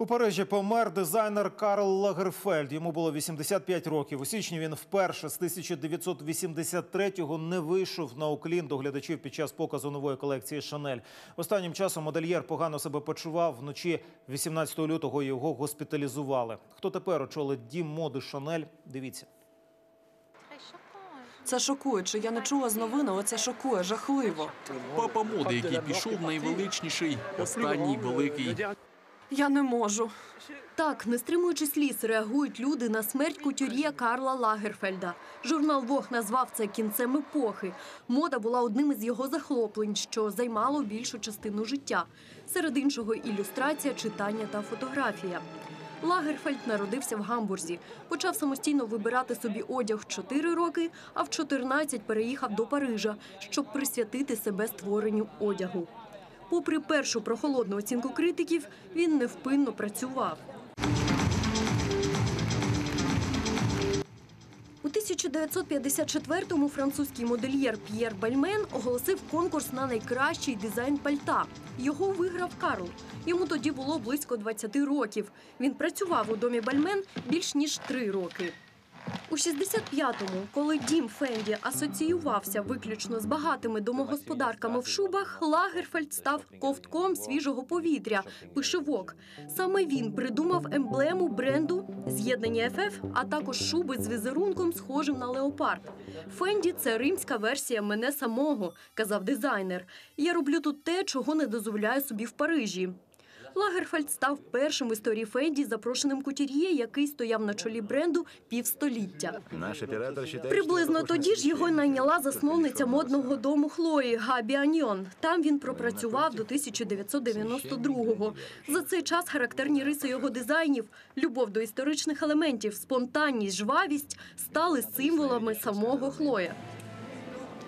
У Парижі помер дизайнер Карл Лагерфельд. Йому було 85 років. У січні він вперше з 1983-го не вийшов на уклін до глядачів під час показу нової колекції Шанель. Останнім часом модельєр погано себе почував. Вночі 18 лютого його госпіталізували. Хто тепер очолить дім моди Шанель? Дивіться. Це шокуюче. Я не чула з новин, але це шокує, жахливо. Папа моди, який пішов найвеличніший, останній великий. Я не можу. Так, не стримуючи сліз, реагують люди на смерть кутюр'є Карла Лагерфельда. Журнал Вог назвав це кінцем епохи. Мода була одним із його захоплень, що займало більшу частину життя. Серед іншого ілюстрація, читання та фотографія. Лагерфельд народився в Гамбурзі. Почав самостійно вибирати собі одяг в 4 роки, а в 14 переїхав до Парижа, щоб присвятити себе створенню одягу. Попри першу прохолодну оцінку критиків, він невпинно працював. У 1954-му французький модельєр П'єр Бальмен оголосив конкурс на найкращий дизайн пальта. Його виграв Карл. Йому тоді було близько 20 років. Він працював у домі Бальмен більш ніж три роки. У 65-му, коли дім Фенді асоціювався виключно з багатими домогосподарками в шубах, Лагерфельд став ковтком свіжого повітря, пише Вок. Саме він придумав емблему бренду, з'єднання ФФ, а також шуби з візерунком, схожим на леопард. Фенді це римська версія мене самого, казав дизайнер. Я роблю тут те, чого не дозволяю собі в Парижі. Лагерфельд став першим в історії Фенді запрошеним кутюр'є, який стояв на чолі бренду півстоліття. Наш оператор считает, Приблизно тоді ж його найняла засновниця модного дому Хлої Габі Аньйон. Там він пропрацював до 1992-го. За цей час характерні риси його дизайнів, любов до історичних елементів, спонтанність, жвавість стали символами самого Хлоя.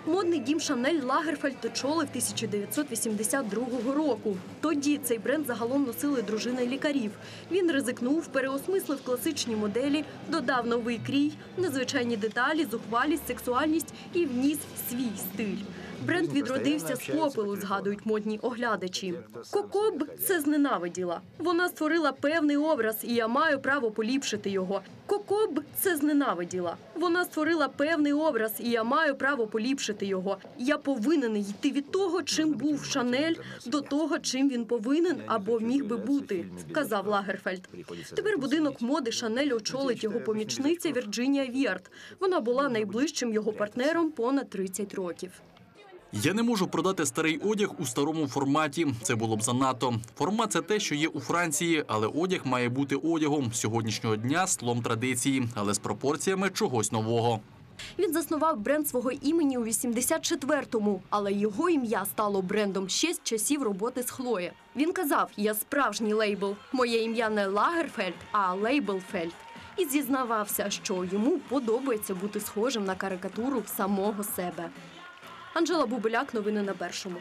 Модний дім Шанель Лагерфельд очолив 1982 року. Тоді цей бренд загалом носили дружини лікарів. Він ризикнув, переосмислив класичні моделі, додав новий крій, незвичайні деталі, зухвалість, сексуальність і вніс свій стиль. Бренд відродився з попелу, згадують модні оглядачі. Коко це зненавиділа. Вона створила певний образ, і я маю право поліпшити його. Коко б це зненавиділа. Вона створила певний образ, і я маю право поліпшити його. Я повинен йти від того, чим був Шанель, до того, чим він повинен або міг би бути, сказав Лагерфельд. Тепер будинок моди Шанель очолить його помічниця Вірджинія Віарт. Вона була найближчим його партнером понад 30 років. Я не можу продати старий одяг у старому форматі. Це було б занадто. Формат це те, що є у Франції, але одяг має бути одягом сьогоднішнього дня слом традиції, але з пропорціями чогось нового. Він заснував бренд свого імені у 84-му, але його ім'я стало брендом ще з часів роботи з Хлоє. Він казав: Я справжній лейбл. Моє ім'я не Лагерфельд, а Лейблфельд. І зізнавався, що йому подобається бути схожим на карикатуру самого себе. Анжела Бубеляк, новини на першому.